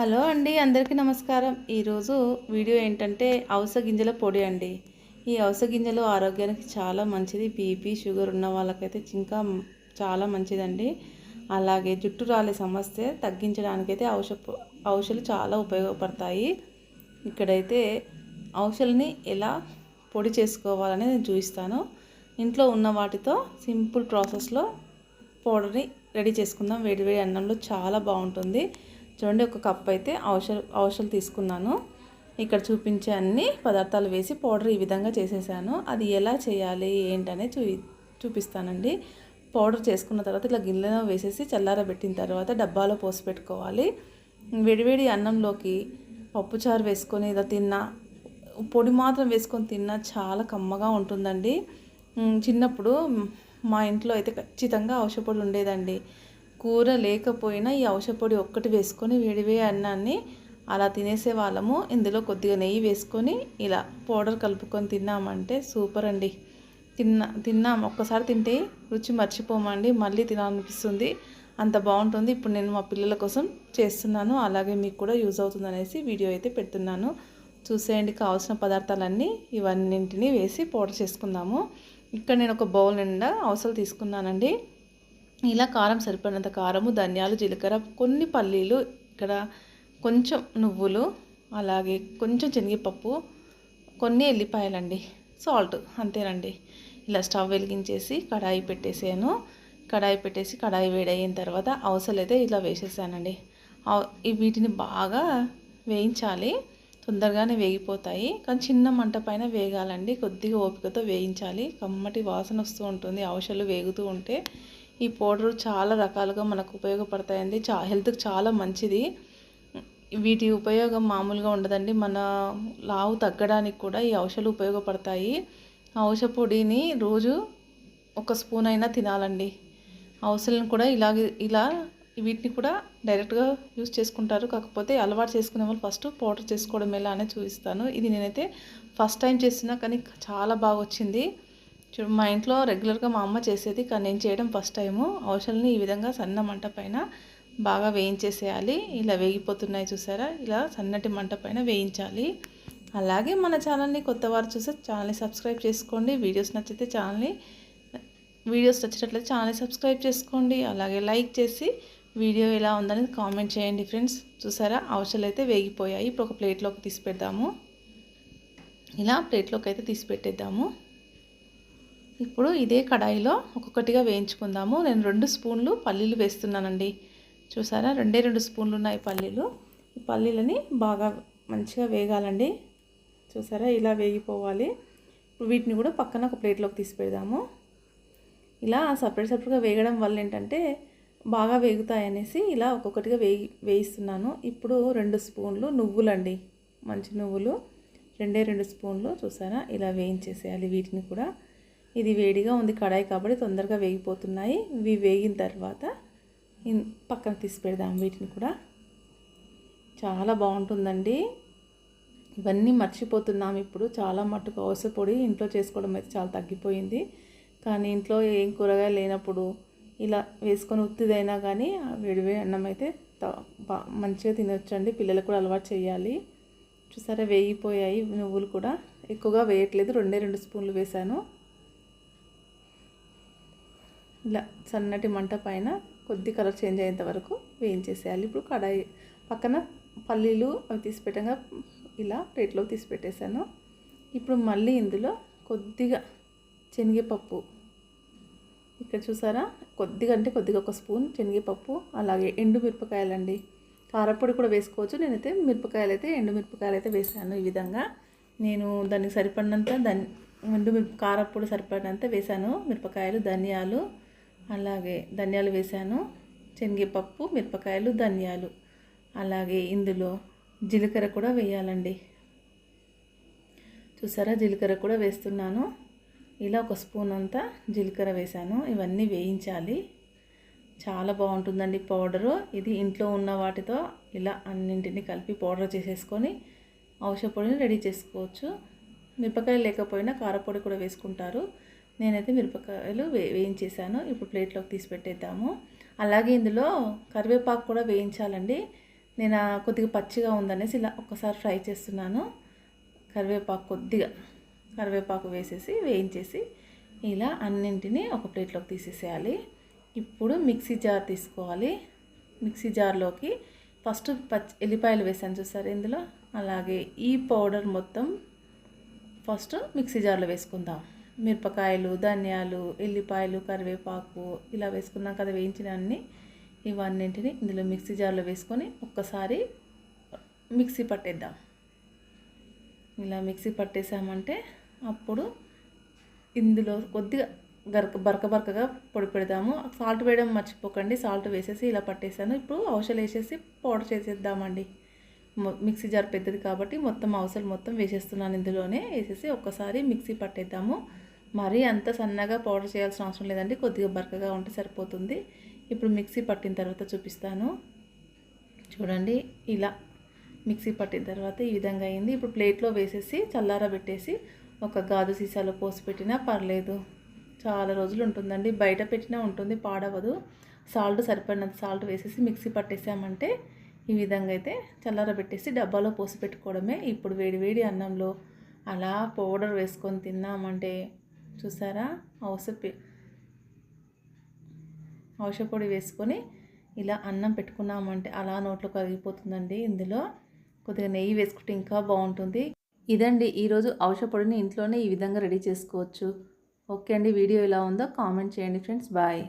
Hello అండి అందరికీ నమస్కారం. ఈరోజు వీడియో ఏంటంటే అవస గింజల పొడి అండి. ఈ అవస గింజలు ఆరోగ్యానికి చాలా మంచిది. బీపీ షుగర్ ఉన్న వాళ్ళకైతే ఇంకా చాలా మంచిదండి. అలాగే జుట్టు రాలే సమస్య తగ్గించడానికైతే ఔష ఔషధాలు చాలా ఉపయోగపడతాయి. ఇక్కడైతే ఔషధని ఎలా పొడి చేసుకోవాలని నేను చూపిస్తాను. ఇంట్లో ఉన్న వాటితో సింపుల్ ప్రాసెస్లో పౌడర్ని రెడీ చేసుకుందాం. వేడివేడి అన్నంలో చాలా బాగుంటుంది. చూడండి ఒక కప్ అయితే ఔషధ ఔషధాలు తీసుకున్నాను. ఇక్కడ చూపించే అన్ని పదార్థాలు వేసి పౌడర్ ఈ విధంగా చేసేసాను. అది ఎలా చేయాలి ఏంటనే చూ చూపిస్తానండి. పౌడర్ చేసుకున్న తర్వాత ఇలా గిన్నెలో వేసేసి చల్లారబెట్టిన తర్వాత డబ్బాలో పోసి పెట్టుకోవాలి. వేడివేడి అన్నంలోకి పప్పుచారు వేసుకొని ఇలా తిన్నా పొడి మాత్రం వేసుకొని తిన్నా చాలా కమ్మగా ఉంటుందండి. చిన్నప్పుడు మా ఇంట్లో అయితే ఖచ్చితంగా ఔషధపొడి ఉండేదండి. కూర లేకపోయినా ఈ ఔషధపొడి ఒక్కటి వేసుకొని వేడివేడి అన్నాన్ని అలా తినేసే వాళ్ళము. ఇందులో కొద్దిగా నెయ్యి వేసుకొని ఇలా పౌడర్ కలుపుకొని తిన్నామంటే సూపర్ అండి. తిన్నా తిన్నాం. ఒక్కసారి తింటే రుచి మర్చిపోమండి. మళ్ళీ తినాలనిపిస్తుంది. అంత బాగుంటుంది. ఇప్పుడు నేను మా పిల్లల కోసం చేస్తున్నాను. అలాగే మీకు కూడా యూజ్ అవుతుంది అనేసి వీడియో అయితే పెడుతున్నాను. చూసేయండి. కావాల్సిన పదార్థాలన్నీ ఇవన్నింటినీ వేసి పౌడర్ చేసుకుందాము. ఇక్కడ నేను ఒక బౌల్ నిండా అవసరం తీసుకున్నానండి. ఇలా కారం సరిపడినంత కారము ధనియాలు జీలకర్ర కొన్ని పల్లీలు ఇక్కడ కొంచెం నువ్వులు అలాగే కొంచెం శనగపప్పు కొన్ని ఎల్లిపాయలండి. సాల్ట్ అంతేనండి. ఇలా స్టవ్ వెలిగించేసి కడాయి పెట్టేసాను. కడాయి పెట్టేసి కడాయి వేడయిన తర్వాత అవసరం అయితే ఇలా వేసేసానండి. వీటిని బాగా వేయించాలి. తొందరగానే వేగిపోతాయి. కానీ చిన్న మంట పైన వేగాలండి. కొద్దిగా ఓపికతో వేయించాలి. కమ్మటి వాసన వస్తూ ఉంటుంది. అవసలు వేగుతూ ఉంటే ఈ పౌడర్ చాలా రకాలుగా మనకు ఉపయోగపడతాయండి. చా హెల్త్కి చాలా మంచిది. వీటి ఉపయోగం మామూలుగా ఉండదండి. మన లావు తగ్గడానికి కూడా ఈ ఔషధాలు ఉపయోగపడతాయి. ఔష పొడిని రోజు ఒక స్పూన్ అయినా తినాలండి. ఔషధాలను కూడా ఇలాగే ఇలా వీటిని కూడా డైరెక్ట్గా యూస్ చేసుకుంటారు. కాకపోతే అలవాటు చేసుకునే వాళ్ళు ఫస్ట్ పౌడర్ చేసుకోవడం ఎలా అనేది చూపిస్తాను. ఇది నేనైతే ఫస్ట్ టైం చేసినా కానీ చాలా బాగా వచ్చింది. చూడు మా ఇంట్లో రెగ్యులర్గా మా అమ్మ చేసేది కానీ నేను చేయడం ఫస్ట్ టైము. ఔషధల్ని ఈ విధంగా సన్న మంట పైన బాగా వేయించేసేయాలి. ఇలా వేగిపోతున్నాయి చూసారా? ఇలా సన్నటి మంట పైన వేయించాలి. అలాగే మన ఛానల్ని కొత్త వారు చూస్తే ఛానల్ని సబ్స్క్రైబ్ చేసుకోండి. వీడియోస్ నచ్చితే ఛానల్ని వీడియోస్ నచ్చినట్లయితే ఛానల్ని సబ్స్క్రైబ్ చేసుకోండి. అలాగే లైక్ చేసి వీడియో ఎలా ఉందని కామెంట్ చేయండి ఫ్రెండ్స్. చూసారా? ఔషధాలు అయితే వేగిపోయాయి. ఇప్పుడు ఒక ప్లేట్లోకి తీసి పెడదాము. ఇలా ప్లేట్లోకి అయితే తీసి పెట్టేద్దాము. ఇప్పుడు ఇదే కడాయిలో ఒక్కొక్కటిగా వేయించుకుందాము. నేను రెండు స్పూన్లు పల్లీలు వేస్తున్నానండి. చూసారా? రెండే రెండు స్పూన్లు ఉన్నాయి పల్లీలు. ఈ పల్లీలని బాగా మంచిగా వేగాలండి. చూసారా? ఇలా వేగిపోవాలి. వీటిని కూడా పక్కన ఒక ప్లేట్లోకి తీసి పెడదాము ఇలా సపరేట్ సపరేట్గా వేగడం వల్ల ఏంటంటే బాగా వేగుతాయి అనేసి ఇలా ఒక్కొక్కటిగా వేయి వేయిస్తున్నాను. ఇప్పుడు రెండు స్పూన్లు నువ్వులండి. మంచి నువ్వులు. రెండే రెండు స్పూన్లు చూసారా? ఇలా వేయించేసేయాలి వీటిని కూడా. ఇది వేడిగా ఉంది కడాయి కాబట్టి తొందరగా వేగిపోతున్నాయి. ఇవి వేగిన తర్వాత పక్కన తీసి పెడదాం వీటిని కూడా. చాలా బాగుంటుందండి. ఇవన్నీ మర్చిపోతున్నాం ఇప్పుడు. చాలా మట్టుకు అవసర పొడి ఇంట్లో చేసుకోవడం అయితే చాలా తగ్గిపోయింది. కానీ ఇంట్లో ఏం కూరగాయలు లేనప్పుడు ఇలా వేసుకొని ఉత్తిదైనా కానీ వేడివేడి అన్నం అయితే మంచిగా తినొచ్చండి. పిల్లలకు కూడా అలవాటు చేయాలి. చూసారా వేగిపోయాయి నువ్వులు కూడా. ఎక్కువగా వేయట్లేదు. రెండే రెండు స్పూన్లు వేసాను ఇలా సన్నటి మంట పైన కొద్ది కలర్ చేంజ్ అయ్యేంత వరకు వేయించేసేయాలి. ఇప్పుడు కడాయి పక్కన పల్లీలు అవి తీసి పెట్టగా ఇలా ప్లేట్లో తీసి పెట్టేశాను. ఇప్పుడు మళ్ళీ ఇందులో కొద్దిగా శనగపప్పు. ఇక్కడ చూసారా? కొద్దిగా అంటే కొద్దిగా ఒక స్పూన్ శనగపప్పు అలాగే ఎండు మిరపకాయలండి. కారపొడి కూడా వేసుకోవచ్చు. నేనైతే మిరపకాయలు అయితే ఎండు మిరపకాయలు అయితే వేసాను ఈ విధంగా. నేను దానికి సరిపడినంత దాన్ని ఎండు మిరప కారపొడి సరిపడినంత వేసాను మిరపకాయలు ధనియాలు అలాగే ధనియాలు వేసాను శనగపప్పు మిరపకాయలు ధనియాలు. అలాగే ఇందులో జీలకర్ర కూడా వేయాలండి. చూసారా? జీలకర్ర కూడా వేస్తున్నాను. ఇలా ఒక స్పూన్ అంతా జీలకర్ర వేసాను ఇవన్నీ వేయించాలి. చాలా బాగుంటుందండి పౌడరు. ఇది ఇంట్లో ఉన్న వాటితో ఇలా అన్నింటినీ కలిపి పౌడర్ చేసేసుకొని ఔషధ పొడిని రెడీ చేసుకోవచ్చు. మిరపకాయలు లేకపోయినా కారపొడి కూడా వేసుకుంటారు. నేనైతే మిరపకాయలు వే వేయించేసాను ఇప్పుడు ప్లేట్లోకి తీసి పెట్టేద్దాము. అలాగే ఇందులో కరివేపాకు కూడా వేయించాలండి. నేను కొద్దిగా పచ్చిగా ఉందనేసి ఇలా ఒక్కసారి ఫ్రై చేస్తున్నాను. కరివేపాకు కొద్దిగా కరివేపాకు వేసేసి వేయించేసి ఇలా అన్నింటినీ ఒక ప్లేట్లోకి తీసేసేయాలి. ఇప్పుడు మిక్సీ జార్ తీసుకోవాలి. మిక్సీ జార్లోకి ఫస్ట్ పచ్చి ఎల్లిపాయలు వేసాను చూసారు ఇందులో? అలాగే ఈ పౌడర్ మొత్తం ఫస్ట్ మిక్సీ జార్లో వేసుకుందాం. మిరపకాయలు ధనియాలు ఎల్లిపాయలు కరివేపాకు ఇలా వేసుకున్నాం కదా వేయించిన అన్ని ఇవన్నింటిని ఇందులో మిక్సీ జార్లో వేసుకొని ఒక్కసారి మిక్సీ పట్టేద్దాం. ఇలా మిక్సీ పట్టేసామంటే అప్పుడు ఇందులో కొద్దిగా గరక బరక బరకగా పొడి పెడదాము. సాల్ట్ వేయడం మర్చిపోకండి. సాల్ట్ వేసేసి ఇలా పట్టేసాను. ఇప్పుడు అవసరం వేసేసి పౌడర్ చేసేద్దామండి. మిక్సీ జార్ పెద్దది కాబట్టి మొత్తం అవసరం మొత్తం వేసేస్తున్నాను ఇందులోనే. వేసేసి ఒక్కసారి మిక్సీ పట్టేద్దాము. మరీ అంత సన్నగా పౌడర్ చేయాల్సిన అవసరం లేదండి. కొద్దిగా బరకగా ఉంటే సరిపోతుంది. ఇప్పుడు మిక్సీ పట్టిన తర్వాత చూపిస్తాను. చూడండి ఇలా మిక్సీ పట్టిన తర్వాత ఈ విధంగా అయింది. ఇప్పుడు ప్లేట్లో వేసేసి చల్లారబెట్టేసి ఒక గాజు సీసాలో పోసి పెట్టినా పర్లేదు. చాలా రోజులు ఉంటుందండి. బయట పెట్టినా ఉంటుంది పాడవదు సాల్ట్ సరిపడినంత సాల్ట్ వేసేసి మిక్సీ పట్టేసామంటే ఈ విధంగా అయితే చల్లారబెట్టేసి డబ్బాలో పోసి పెట్టుకోవడమే. ఇప్పుడు వేడి వేడి అన్నంలో అలా పౌడర్ వేసుకొని తిన్నామంటే చూసారా? ఔషధ ఔషధ పొడి వేసుకొని ఇలా అన్నం పెట్టుకున్నామంటే అలా నోట్లో కరిగిపోతుందండి ఇందులో. కొద్దిగా నెయ్యి వేసుకుంటే ఇంకా బాగుంటుంది. ఇదండి ఈరోజు ఔష పొడిని ఇంట్లోనే ఈ విధంగా రెడీ చేసుకోవచ్చు. ఓకే అండి వీడియో ఎలా ఉందో కామెంట్ చేయండి ఫ్రెండ్స్. బాయ్.